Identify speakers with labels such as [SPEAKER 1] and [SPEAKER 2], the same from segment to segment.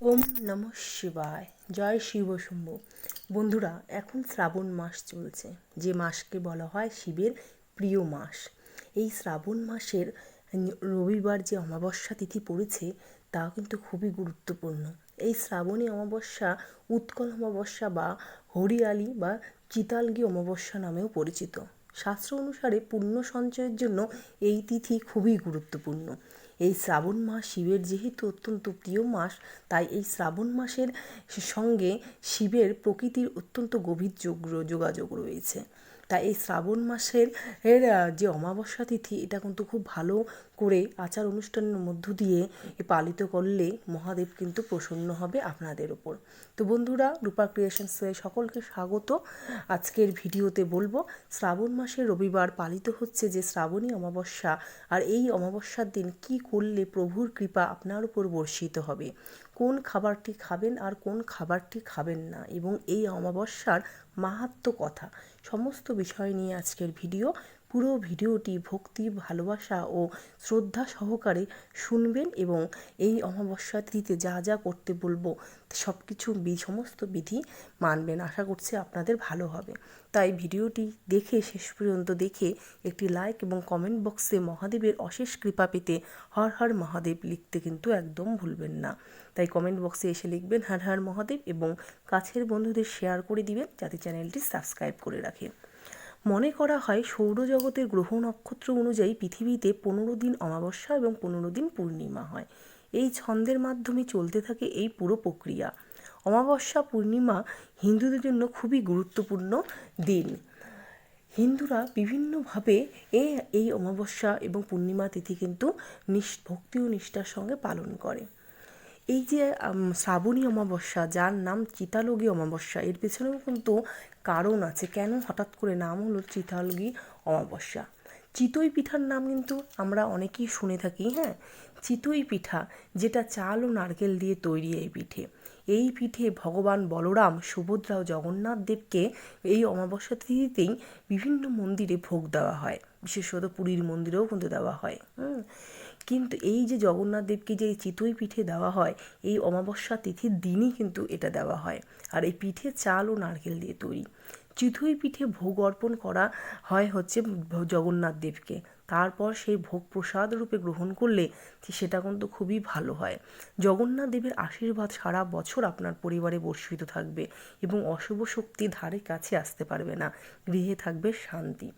[SPEAKER 1] ওম নম শিবায়। জয় শিব শম্ভু। বন্ধুরা, এখন শ্রাবণ মাস চলছে। যে মাসকে বলা হয় শিবের প্রিয় মাস। এই শ্রাবণ মাসের রবিবার যে অমাবস্যা তিথি পড়েছে তা কিন্তু খুবই গুরুত্বপূর্ণ। এই শ্রাবণী অমাবস্যা উৎকল অমাবস্যা বা হরিয়ালি বা চিতালগি অমাবস্যা নামেও পরিচিত। শাস্ত্র অনুসারে পুণ্য সঞ্চয়ের জন্য এই তিথি খুবই গুরুত্বপূর্ণ। এই শ্রাবণ মাস শিবের যেহেতু অত্যন্ত প্রিয় মাস, তাই এই শ্রাবণ মাসের সঙ্গে শিবের প্রকৃতির অত্যন্ত গভীর যোগ যোগাযোগ রয়েছে। তাই এই শ্রাবণ মাসের, এর যে অমাবস্যা তিথি, এটা কিন্তু খুব ভালো করে আচার অনুষ্ঠানের মধ্য দিয়ে পালিত করলে মহাদেব কিন্তু প্রসন্ন হবে আপনাদের ওপর। তো বন্ধুরা, রূপা ক্রিয়েশনসে সকলকে স্বাগত। আজকের ভিডিওতে বলব, শ্রাবণ মাসে রবিবার পালিত হচ্ছে যে শ্রাবণী অমাবস্যা, আর এই অমাবস্যার দিন কি করলে প্রভুর কৃপা আপনার উপর বর্ষিত হবে? কোন খাবারটি খাবেন আর কোন খাবারটি খাবেন না এবং এই অমাবস্যার মাহাত্ম কথা, সমস্ত বিষয় নিয়ে আজকের ভিডিও পুরো ভিডিওটি ভক্তি, ভালোবাসা ও শ্রদ্ধা সহকারে শুনবেন এবং এই অমাবস্যা তিথিতে যা যা করতে বলব সব কিছু সমস্ত বিধি মানবেন। আশা করছি আপনাদের ভালো হবে। তাই ভিডিওটি দেখে, শেষ পর্যন্ত দেখে একটি লাইক এবং কমেন্ট বক্সে মহাদেবের অশেষ কৃপা পেতে হর হর মহাদেব লিখতে কিন্তু একদম ভুলবেন না। তাই কমেন্ট বক্সে এসে লিখবেন হর হর মহাদেব এবং কাছের বন্ধুদের শেয়ার করে দিবেন, যাতে চ্যানেলটি সাবস্ক্রাইব করে রাখে। মনে করা হয় সৌরজগতের গ্রহ নক্ষত্র অনুযায়ী পৃথিবীতে পনেরো দিন অমাবস্যা এবং পনেরো দিন পূর্ণিমা হয়। এই ছন্দের মাধ্যমে চলতে থাকে এই পুরো প্রক্রিয়া। অমাবস্যা, পূর্ণিমা হিন্দুদের জন্য খুবই গুরুত্বপূর্ণ দিন। হিন্দুরা বিভিন্নভাবে এই এই অমাবস্যা এবং পূর্ণিমা তিথি কিন্তু নিষ ভক্তি ও নিষ্ঠার সঙ্গে পালন করে। এই যে শ্রাবণী অমাবস্যা, যার নাম চিতালগী অমাবস্যা, এর পেছনেও কিন্তু কারণ আছে। কেন হঠাৎ করে নাম হলো চিতালগী অমাবস্যা? চিতই পিঠার নাম কিন্তু আমরা অনেকেই শুনে থাকি হ্যাঁ? চিতই পিঠা, যেটা চাল ও নারকেল দিয়ে তৈরি এই পিঠে। এই পিঠে ভগবান বলরাম সুভদ্রা ও জগন্নাথ দেবকে এই অমাবস্যা তিথিতেই বিভিন্ন মন্দিরে ভোগ দেওয়া হয়। বিশেষত পুরীর মন্দিরেও কিন্তু দেওয়া হয়, হুম? কিন্তু এই যে জগন্নাথ দেবকে যে চিতই পিঠে দেওয়া হয়, এই অমাবস্যা তিথির দিনই কিন্তু এটা দেওয়া হয়। আর এই পিঠে চাল ও নারকেল দিয়ে তৈরি। চিতই পিঠে ভোগ অর্পণ করা হয় হচ্ছে জগন্নাথ দেবকে। তারপর সেই ভোগ প্রসাদ রূপে গ্রহণ করলে সেটা কিন্তু খুবই ভালো হয়। জগন্নাথ দেবের আশীর্বাদ সারা বছর আপনার পরিবারে বর্ষিত থাকবে এবং অশুভ শক্তি ধারে কাছে আসতে পারবে না। গৃহে থাকবে শান্তি।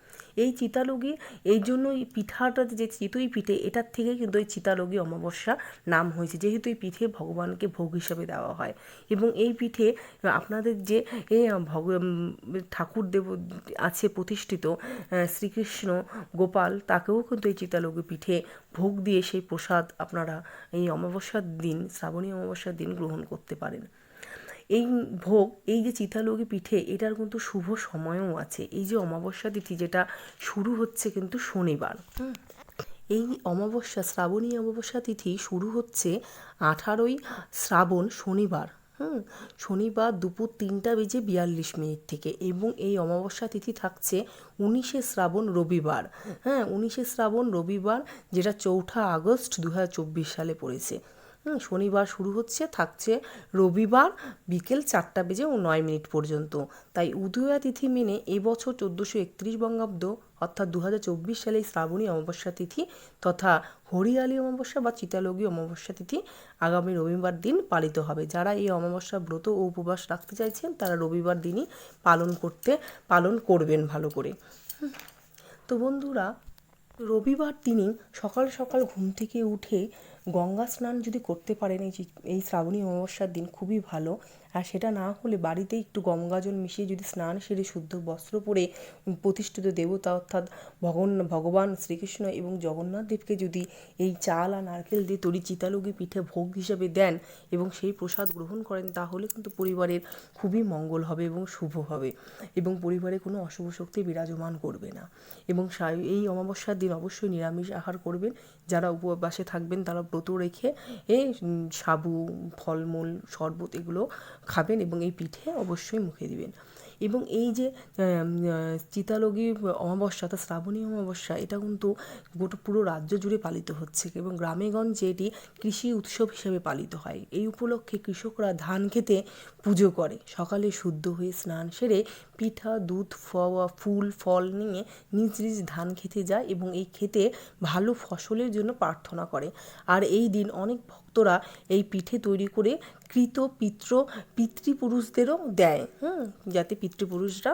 [SPEAKER 1] এই চিতালগি, এই জন্য এই পিঠাটা যে চিতই পিঠে, এটার থেকে কিন্তু এই চিতালগি অমাবস্যা নাম হয়েছে। যেহেতু এই পিঠে ভগবানকে ভোগ হিসাবে দেওয়া হয় এবং এই পিঠে আপনাদের যে ভগ ঠাকুর দেব আছে প্রতিষ্ঠিত শ্রীকৃষ্ণ, গোপাল তাকেও কিন্তু এই চিতালগি পিঠে ভোগ দিয়ে সেই প্রসাদ আপনারা এই অমাবস্যার দিন শ্রাবণী অমাবস্যার দিন গ্রহণ করতে পারেন। এই ভোগ এই যে চিতালগি পিঠে এটার কিন্তু শুভ সময়ও আছে। এই যে অমাবস্যা তিথি যেটা শুরু হচ্ছে কিন্তু শনিবার। এই অমাবস্যা শ্রাবণী অমাবস্যা তিথি শুরু হচ্ছে আঠারোই শ্রাবণ শনিবার। হুম, শনিবার দুপুর তিনটা বেজে বিয়াল্লিশ মিনিট থেকে এবং এই অমাবস্যা তিথি থাকছে উনিশে শ্রাবণ রবিবার। হ্যাঁ উনিশে শ্রাবণ রবিবার, যেটা চৌঠা আগস্ট দু হাজার চব্বিশ সালে পড়েছে। শনিবার শুরু হচ্ছে, থাকছে রবিবার বিকেল চারটা বেজে ও নয় মিনিট পর্যন্ত। তাই উদয়া তিথি মেনে এবছর চোদ্দোশো একত্রিশ বঙ্গাব্দ অর্থাৎ দু হাজার সালে শ্রাবণী অমাবস্যা তিথি তথা হরিয়ালি অমাবস্যা বা চিতালগী অমাবস্যা তিথি আগামী রবিবার দিন পালিত হবে। যারা এই অমাবস্যা ব্রত ও উপবাস রাখতে চাইছেন, তারা রবিবার দিনই পালন করতে, পালন করবেন ভালো করে। তো বন্ধুরা, রবিবার দিনই সকাল সকাল ঘুম থেকে উঠে গঙ্গা স্নান যদি করতে পারেন, এই এই শ্রাবণী অমাবস্যার দিন খুবই ভালো। আর সেটা না হলে বাড়িতে একটু গঙ্গা জল মিশিয়ে যদি স্নান সেরে শুদ্ধ বস্ত্র পরে প্রতিষ্ঠিত দেবতা অর্থাৎ ভগন, ভগবান শ্রীকৃষ্ণ এবং জগন্নাথ দেবকে যদি এই চাল আর নারকেল দিয়ে তৈরি চিতালুগি পিঠে ভোগ হিসাবে দেন এবং সেই প্রসাদ গ্রহণ করেন, তাহলে কিন্তু পরিবারের খুবই মঙ্গল হবে এবং শুভ হবে এবং পরিবারে কোনো অশুভ শক্তি বিরাজমান করবে না। এবং এই অমাবস্যার দিন অবশ্যই নিরামিষ আহার করবেন। যারা উপবাসে থাকবেন তারা ব্রত রেখে এই সাবু, ফলমূল, শরবত এগুলো খাবেন এবং এই পিঠে অবশ্যই মুখে দিবেন। এবং এই যে চিতালগি অমাবস্যা অর্থাৎ শ্রাবণী অমাবস্যা, এটা কিন্তু গোটা পুরো রাজ্য জুড়ে পালিত হচ্ছে এবং গ্রামেগঞ্জে এটি কৃষি উৎসব হিসেবে পালিত হয়। এই উপলক্ষে কৃষকরা ধান খেতে পুজো করে। সকালে শুদ্ধ হয়ে স্নান সেরে পিঠা, দুধ ফুল, ফল নিয়ে নিজ নিজ ধান খেতে যায় এবং এই খেতে ভালো ফসলের জন্য প্রার্থনা করে। আর এই দিন অনেক ভক্তরা এই পিঠে তৈরি করে কৃত পিত্র পিতৃপুরুষদেরও দেয়, হুম, যাতে পিতৃপুরুষরা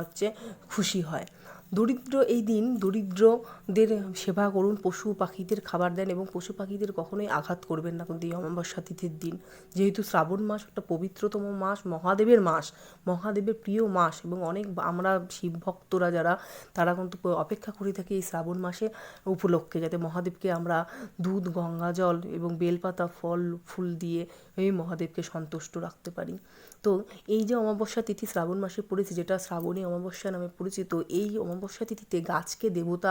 [SPEAKER 1] হচ্ছে খুশি হয়। দরিদ্র এই দিন দরিদ্রদের সেবা করুন, পশু পাখিদের খাবার দেন এবং পশু পাখিদের কখনোই আঘাত করবেন না কিন্তু এই অমাবস্যা তিথির দিন। যেহেতু শ্রাবণ মাস একটা পবিত্রতম মাস, মহাদেবের মাস, মহাদেবের প্রিয় মাস এবং অনেক আমরা শিব ভক্তরা যারা, তারা কিন্তু অপেক্ষা করে থাকি এই শ্রাবণ মাসে উপলক্ষে যাতে মহাদেবকে আমরা দুধ, গঙ্গা জল এবং বেলপাতা, ফল, ফুল দিয়ে মহাদেবকে সন্তুষ্ট রাখতে পারি। তো এই যে অমাবস্যা তিথি শ্রাবণ মাসে পড়েছে যেটা শ্রাবণী অমাবস্যা নামে পরিচিত এই অমাবস্যা তিথিতে গাছকে দেবতা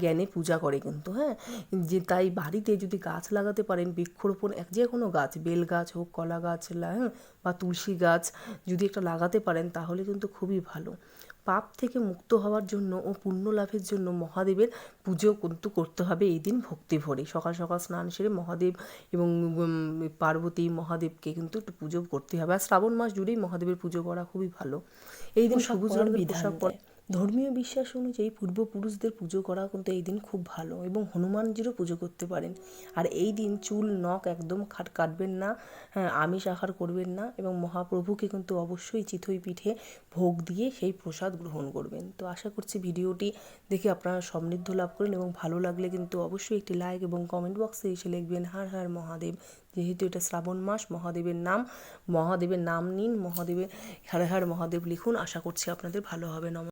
[SPEAKER 1] জ্ঞানে পূজা করে কিন্তু হ্যাঁ? যে তাই বাড়িতে যদি গাছ লাগাতে পারেন বৃক্ষরোপণ এক যে কোনো গাছ বেল গাছ হোক কলা গাছ হ্যাঁ, বা তুলসী গাছ যদি একটা লাগাতে পারেন তাহলে কিন্তু খুবই ভালো। পাপ থেকে মুক্ত হওয়ার জন্য ও পুণ্য লাভের জন্য মহাদেবের পুজো কিন্তু করতে হবে এই দিন ভক্তি ভরে। সকাল সকাল স্নান সেরে মহাদেব এবং পার্বতী মহাদেবকে কিন্তু একটু পুজো করতে হবে। আর শ্রাবণ মাস জুড়েই মহাদেবের পুজো করা খুবই ভালো। এই দিন সবুজ রঙের পোশাক পরা ধর্মীয় বিশ্বাস অনুযায়ী পূর্বপুরুষদের পুজো করা কিন্তু এই দিন খুব ভালো এবং হনুমানজিরও পুজো করতে পারেন। আর এই দিন চুল, নখ একদম খাট কাটবেন না হ্যাঁ আমিষ আহার করবেন না এবং মহাপ্রভুকে কিন্তু অবশ্যই চিতই পিঠে ভোগ দিয়ে সেই প্রসাদ গ্রহণ করবেন। তো আশা করছি ভিডিওটি দেখে আপনারা সমৃদ্ধ লাভ করেন এবং ভালো লাগলে কিন্তু অবশ্যই একটি লাইক এবং কমেন্ট বক্সে এসে লিখবেন, হার হার মহাদেব। যেহেতু এটা শ্রাবণ মাস, মহাদেবের নাম মহাদেবের নাম নিন, মহাদেবের হার হার মহাদেব লিখুন। আশা করছি আপনাদের ভালো হবে। নম